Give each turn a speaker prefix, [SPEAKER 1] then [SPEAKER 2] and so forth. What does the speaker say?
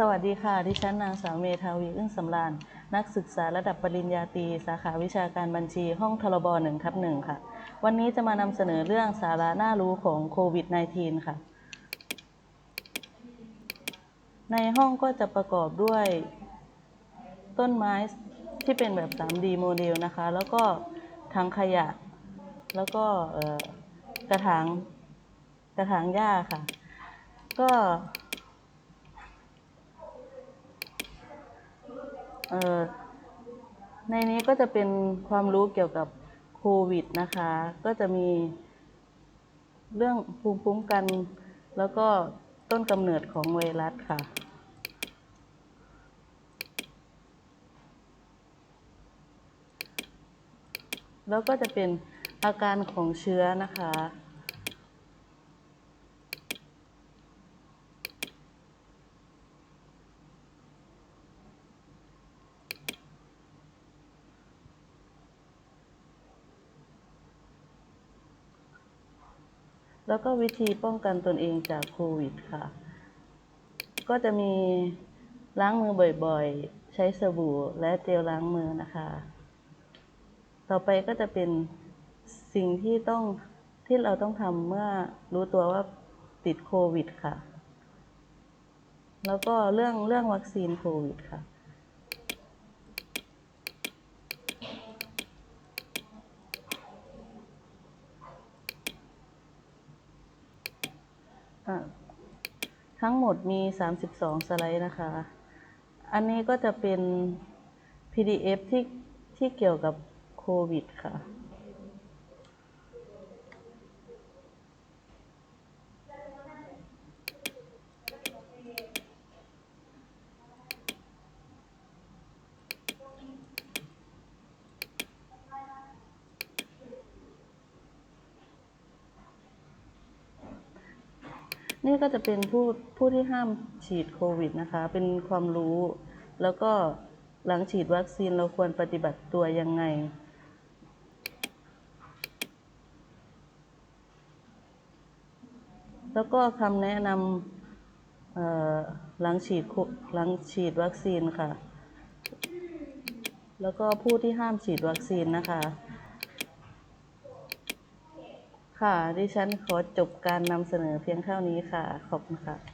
[SPEAKER 1] สวัสดีค่ะ ดิฉันนางสาวเมธาวีอึ้งสำราญ นักศึกษาระดับปริญญาตรีสาขาวิชาการบัญชีห้องทรบหนึ่งทับหนึ่งค่ะ วันนี้จะมานำเสนอเรื่องสาระน่ารู้ของโควิด -19 ค่ะ ในห้องก็จะประกอบด้วย ต้นไม้ที่เป็นแบบ 3D โมเดลนะคะ แล้วก็ถังขยะ แล้วก็กระถางกระถางหญ้าค่ะ ก็ เอ่อ ในนี้ก็จะเป็นความรู้เกี่ยวกับโควิดนะคะ ก็จะมีเรื่องภูมิคุ้มกัน แล้วก็ต้นกำเนิดของไวรัสค่ะ แล้วก็จะเป็นอาการของเชื้อนะคะ แล้วก็วิธีป้องกันตนเองจากโควิดค่ะ ก็จะมีล้างมือบ่อยๆ ใช้สบู่และเจลล้างมือนะคะ ต่อไปก็จะเป็นสิ่งที่ต้องที่เราต้องทำเมื่อรู้ตัวว่าติดโควิดค่ะ แล้วก็เรื่องเรื่องวัคซีนโควิดค่ะ ทั้งหมดมี 32 สไลด์นะคะ อันนี้ก็จะเป็น PDF ที่ที่เกี่ยวกับโควิดค่ะ นี่ก็จะเป็นผู้ผู้ที่ห้ามฉีดโควิดนะคะ เป็นความรู้แล้วก็หลังฉีดวัคซีนเราควรปฏิบัติตัวยังไง แล้วก็คำแนะนำเอ่อหลังฉีดหลังฉีดวัคซีนค่ะ แล้วก็ผู้ที่ห้ามฉีดวัคซีนนะคะ ค่ะ ดิฉันขอจบการนำเสนอเพียงเท่านี้ค่ะ ขอบคุณค่ะ